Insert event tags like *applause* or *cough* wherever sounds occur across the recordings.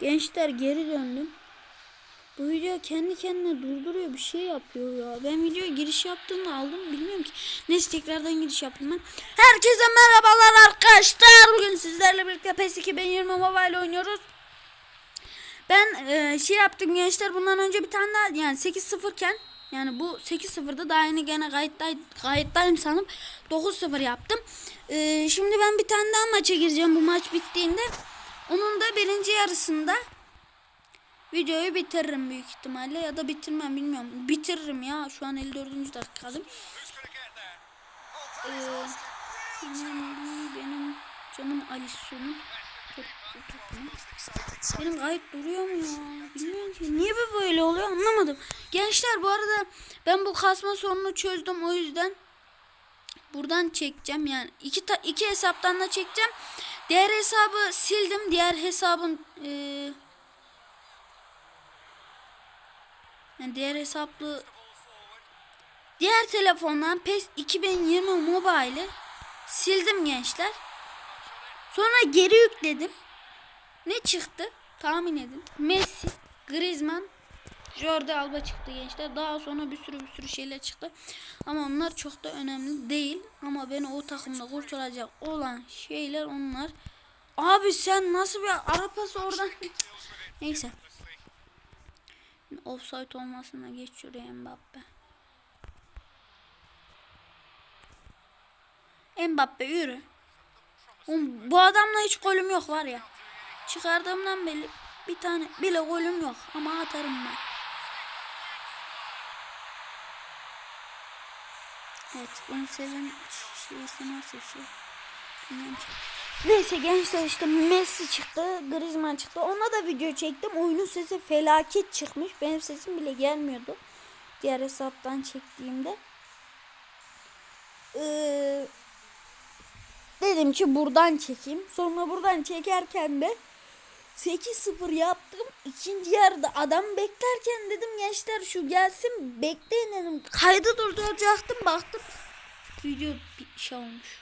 Gençler geri döndüm. Bu video kendi kendine durduruyor bir şey yapıyor ya. Ben videoya giriş yaptığımda aldım bilmiyorum ki. Neyse tekrardan giriş yapayım ben. Herkese merhabalar arkadaşlar. Bugün sizlerle birlikte PES 2020 Mobile oynuyoruz. Ben e, şey yaptım gençler bundan önce bir tane daha yani 8-0 iken yani bu 8-0'da daha yeni gene kayıttay, kayıttayım sanıp 9-0 yaptım. E, şimdi ben bir tane daha maça gireceğim bu maç bittiğinde. Onun da birinci yarısında videoyu bitiririm büyük ihtimalle ya da bitirmem bilmiyorum. Bitiririm ya şu an 54. dakikadayım. Ee, benim canım Alison'um. Benim gayet duruyor mu ya? Bilmiyorum ki. Niye bu böyle oluyor anlamadım. Gençler bu arada ben bu kasma sorununu çözdüm o yüzden buradan çekeceğim yani iki ta, iki hesaptan da çekeceğim. Diğer hesabı sildim. Diğer hesabın eee yani diğer hesaplı diğer telefondan PES 2020 Mobile'i sildim gençler. Sonra geri yükledim. Ne çıktı? Tahmin edin. Messi, Griezmann, Jordi Alba çıktı gençler. Daha sonra bir sürü bir sürü şeyler çıktı. Ama onlar çok da önemli değil. Ama beni o takımda kurtaracak olan şeyler onlar. Abi sen nasıl bir arapası oradan? *laughs* Neyse. Offside olmasına geç şuraya Mbappe. Mbappe yürü. Oğlum, bu adamla hiç golüm yok var ya. Çıkardığımdan beri bir tane bile golüm yok ama atarım ben. Evet bunu seven şeysi nasıl şey? Neyse gençler işte Messi çıktı, Griezmann çıktı. Ona da video çektim. Oyunun sesi felaket çıkmış. Benim sesim bile gelmiyordu. Diğer hesaptan çektiğimde. Ee, dedim ki buradan çekeyim. Sonra buradan çekerken de 8-0 yaptım. İkinci yarıda adam beklerken dedim gençler şu gelsin bekleyin dedim. Kaydı durduracaktım baktım. Video bir şey olmuş.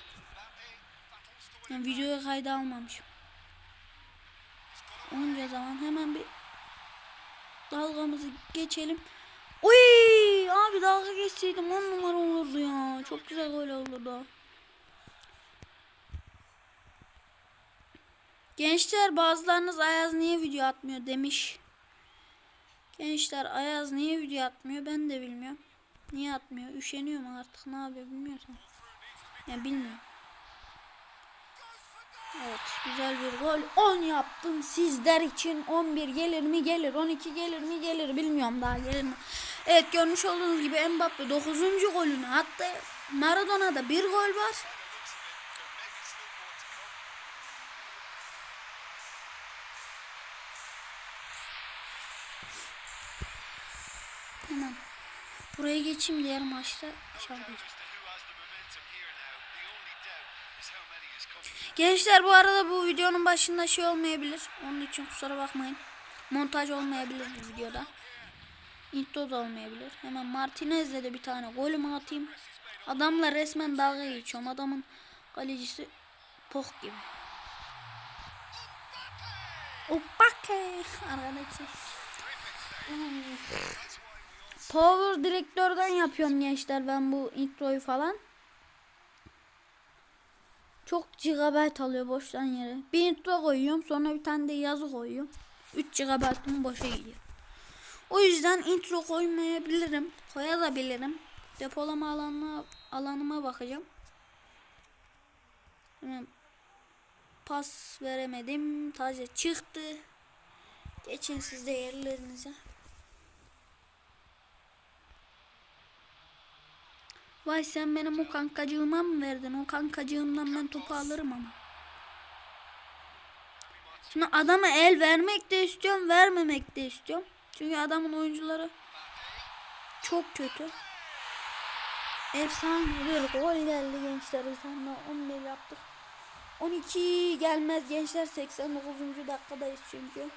Yani videoya kayda almamışım. Onca zaman hemen bir dalgamızı geçelim. Oy abi dalga geçseydim 10 numara olurdu ya. Çok güzel gol olurdu. Gençler bazılarınız Ayaz niye video atmıyor demiş. Gençler Ayaz niye video atmıyor ben de bilmiyorum. Niye atmıyor? Üşeniyor mu artık ne yapıyor bilmiyorsam. Ya bilmiyorum. Evet güzel bir gol. 10 yaptım sizler için. 11 gelir mi gelir. 12 gelir mi gelir bilmiyorum daha gelir mi. Evet görmüş olduğunuz gibi Mbappe 9. golünü attı. Maradona'da bir gol var. Hemen buraya geçeyim diğer maçta. Gençler bu arada bu videonun başında şey olmayabilir. Onun için kusura bakmayın. Montaj olmayabilir bu videoda. Intro da olmayabilir. Hemen Martinez'le de bir tane golümü atayım. Adamla resmen dalga geçiyorum. Adamın kalecisi Pok gibi. Opake arkadaşlar. Power direktörden yapıyorum gençler ben bu introyu falan. Çok GB alıyor boştan yere. Bir intro koyuyorum sonra bir tane de yazı koyuyorum. 3 GB'ım boşa gidiyor. O yüzden intro koymayabilirim. Koyabilirim. Depolama alanına, alanıma bakacağım. Hemen pas veremedim. Taze çıktı. Geçin siz de yerlerinize. Vay sen benim o kankacığıma mı verdin? O kankacığımdan ben topu alırım ama. Şimdi adama el vermek de istiyorum, vermemek de istiyorum. Çünkü adamın oyuncuları çok kötü. Efsane bir gol geldi gençler. Sen de 11 yaptık. 12 gelmez gençler 89. dakikadayız çünkü.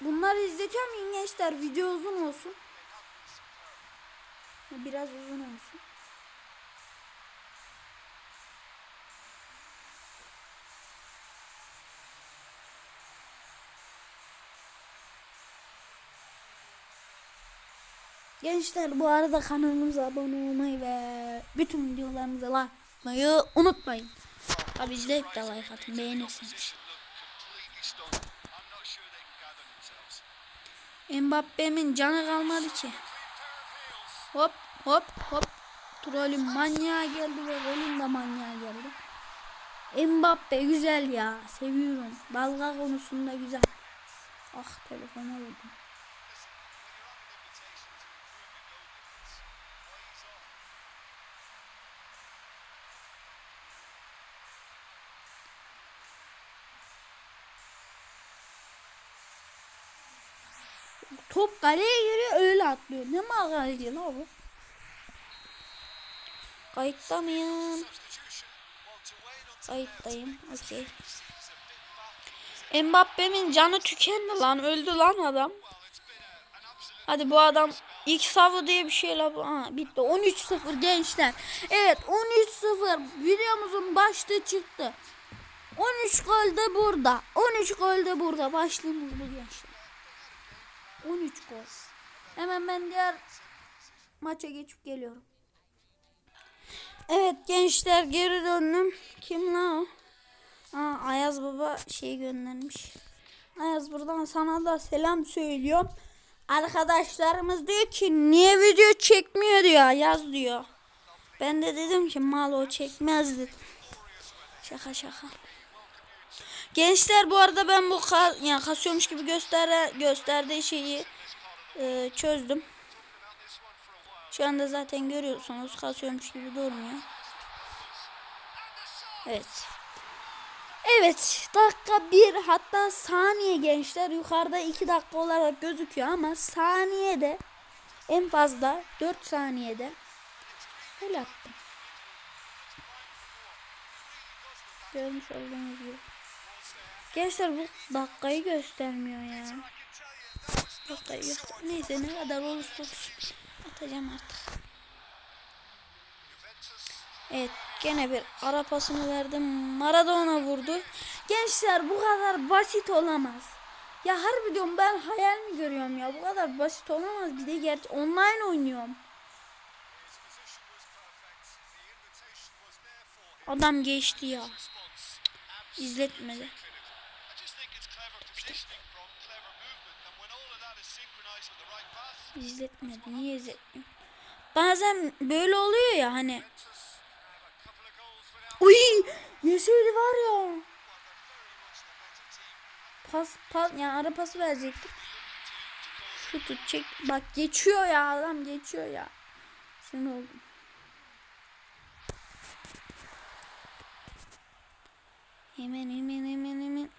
Bunları izletiyorum gençler. Video uzun olsun. Biraz uzun olsun. Gençler bu arada kanalımıza abone olmayı ve bütün videolarımıza like unutmayın. Tabi izleyip de like atın beğenirsiniz. Mbappe'min canı kalmadı ki. Hop hop hop. Trolün manyağı geldi ve golün de manyağı geldi. Mbappe güzel ya. Seviyorum. Dalga konusunda güzel. Ah telefona vurdum. Top kaleye giriyor öyle atlıyor. Ne magaracı la bu? Kayıtta mıyım? Kayıttayım. Okey. Mbappe'min canı tükendi lan. Öldü lan adam. Hadi bu adam ilk savı diye bir şey la bu. Ha, bitti. 13-0 gençler. Evet 13-0. Videomuzun başlığı çıktı. 13 gol de burada. 13 gol de burada. Başlığımız bu gençler. 13 gol. Hemen ben diğer maça geçip geliyorum. Evet gençler geri döndüm. Kim lan o? Aa, Ayaz Baba şey göndermiş. Ayaz buradan sana da selam söylüyorum. Arkadaşlarımız diyor ki niye video çekmiyor diyor. Ayaz diyor. Ben de dedim ki mal o çekmez. Şaka şaka. Gençler bu arada ben bu ka yani kasıyormuş gibi göster gösterdiği şeyi e, çözdüm. Şu anda zaten görüyorsunuz kasıyormuş gibi durmuyor. Evet. Evet dakika bir hatta saniye gençler yukarıda iki dakika olarak gözüküyor ama saniyede en fazla 4 saniyede gol attım. Görmüş olduğunuz gibi. Gençler bu dakikayı göstermiyor ya. Dakikayı göster. Neyse ne kadar olursa olsun. Atacağım artık. Evet gene bir ara pasını verdim. Maradona vurdu. Gençler bu kadar basit olamaz. Ya harbi diyorum ben hayal mi görüyorum ya? Bu kadar basit olamaz. Bir de gerçi online oynuyorum. Adam geçti ya. İzletmedi. İzletmedi. Niye izletmiyor? Bazen böyle oluyor ya hani. Uy! Yeseydi var ya. Pas, pas yani ara pası verecektim. Şu tut çek. Bak geçiyor ya adam geçiyor ya. Sinir oldum. Hemen hemen hemen hemen.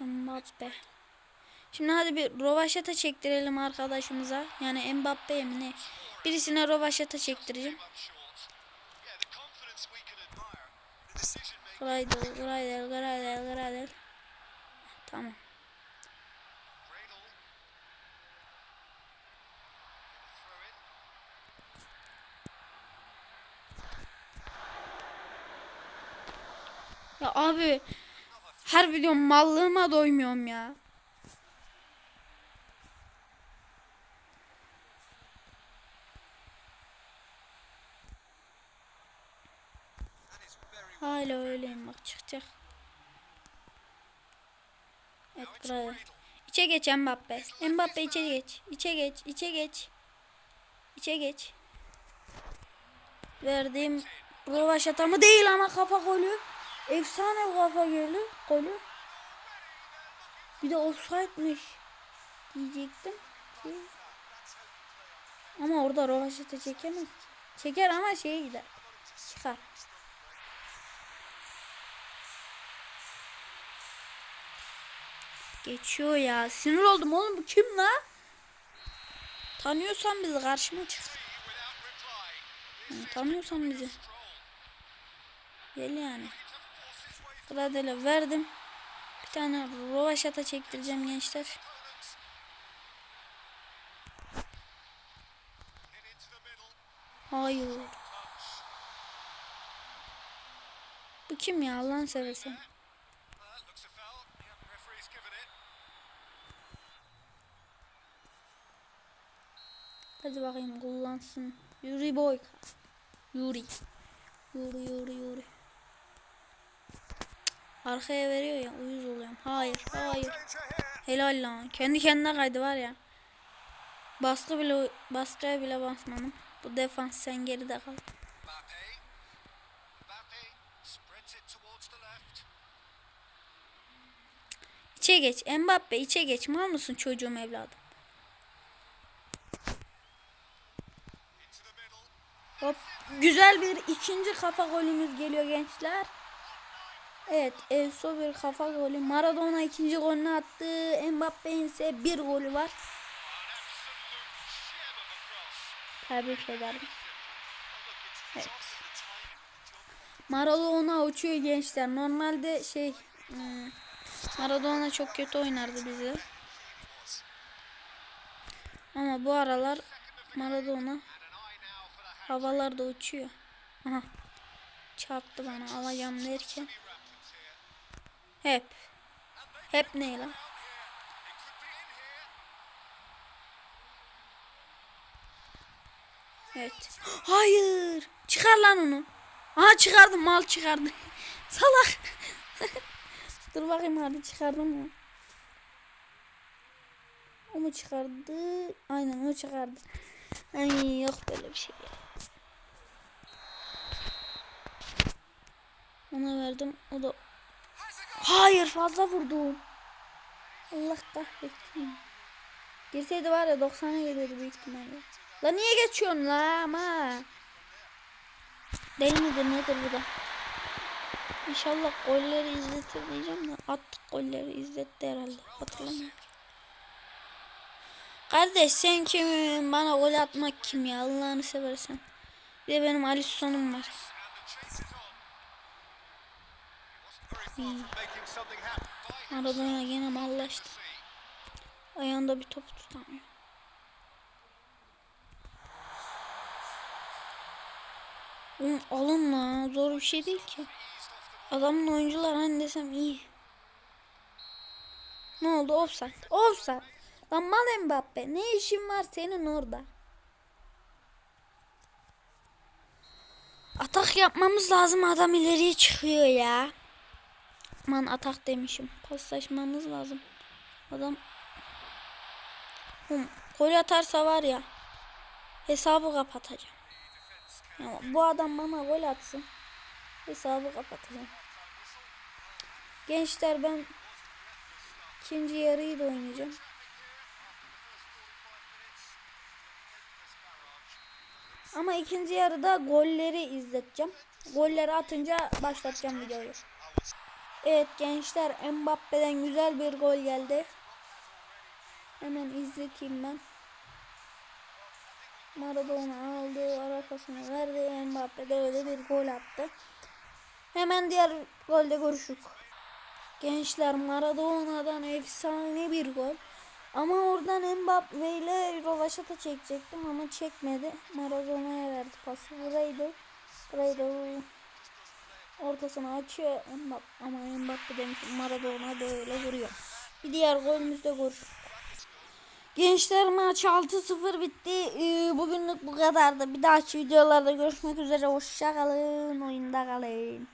Mbappe. Şimdi hadi bir rovaşata çektirelim arkadaşımıza. Yani Mbappe'ye mi ne? Birisine rovaşata çektireceğim. Graydel, Graydel, Graydel, Graydel. Tamam. Ya abi her video mallığıma doymuyorum ya. Hala öyleyim bak çıkacak. Evet bravo. İçe geç Mbappe. Mbappe içe geç. İçe geç. İçe geç. İçe geç. Verdiğim rövaş atamı değil ama kafa golü. Efsane bu kafa golü. Golü. Bir de offside'miş. Diyecektim. Ama orada rövaşata çekemez. Çeker ama şeye gider. Çıkar. Geçiyor ya. Sinir oldum oğlum bu kim la? Tanıyorsan bizi karşıma çık. Yani tanıyorsan bizi. Gel yani. Gradele verdim. Bir tane rovaşata çektireceğim gençler. Hayır. Bu kim ya Allah'ını seversen. Hadi bakayım kullansın. Yuri boy. Yuri. Yuri yuri yuri. Arkaya veriyor ya uyuz oluyorum. Hayır hayır. Helal lan. Kendi kendine kaydı var ya. Baskı bile baskıya bile basmadım. Bu defans sen geride kal. İçe geç. Mbappe içe geç. Mal mısın çocuğum evladım? Güzel bir ikinci kafa golümüz geliyor gençler. Evet, Elso bir kafa golü. Maradona ikinci golünü attı. Mbappe'nin ise bir golü var. Tebrik ederim. Evet. Maradona uçuyor gençler. Normalde şey hmm, Maradona çok kötü oynardı bizi. Ama bu aralar Maradona havalarda uçuyor. Aha. Çarptı bana alacağım derken. Hep. Hep ne lan? Evet. Hayır. Çıkar lan onu. Aha çıkardım mal çıkardı. *laughs* Salak. *laughs* Dur bakayım hadi çıkardım mı? O mu çıkardı? Aynen o çıkardı. Ay yok böyle bir şey. ya. Ona verdim. O da Hayır fazla vurdum. Allah kahretsin. Girseydi var ya 90'a geliyordu büyük ihtimalle. La niye geçiyorsun la ama? Deli midir nedir bu da? İnşallah golleri izletir diyeceğim de attık golleri izletti herhalde. Hatırlamıyorum. Kardeş sen kim? Bana gol atmak kim ya? Allah'ını seversen. Bir de benim Ali Sonum var. Maradona yine mallaştı. Ayağında bir topu tutamıyor. Alın la. Zor bir şey değil ki. Adamın oyuncular hani desem iyi. Ne oldu? Offside. Offside. Lan mal Mbappe. Ne işin var senin orada? Atak yapmamız lazım. Adam ileriye çıkıyor ya. Aman atak demişim. Paslaşmamız lazım. Adam Oğlum, gol atarsa var ya hesabı kapatacağım. Ya, bu adam bana gol atsın. Hesabı kapatacağım. Gençler ben ikinci yarıyı da oynayacağım. Ama ikinci yarıda golleri izleteceğim. Golleri atınca başlatacağım videoyu. Evet gençler Mbappe'den güzel bir gol geldi. Hemen izleteyim ben. Maradona aldı, arkasına verdi. Mbappe de öyle bir gol attı. Hemen diğer golde görüşük. Gençler Maradona'dan efsane bir gol. Ama oradan Mbappe ile Rovaşat'a çekecektim ama çekmedi. Maradona'ya verdi pası. Buraydı. Buraydı. Ortasını açıyor Mbappe. Ama Mbappe demiş Maradona böyle vuruyor. Bir diğer golümüzde görüşürüz. Gençler maç 6-0 bitti. Ee, bugünlük bu kadardı. Bir dahaki videolarda görüşmek üzere. Hoşça kalın. Oyunda kalın.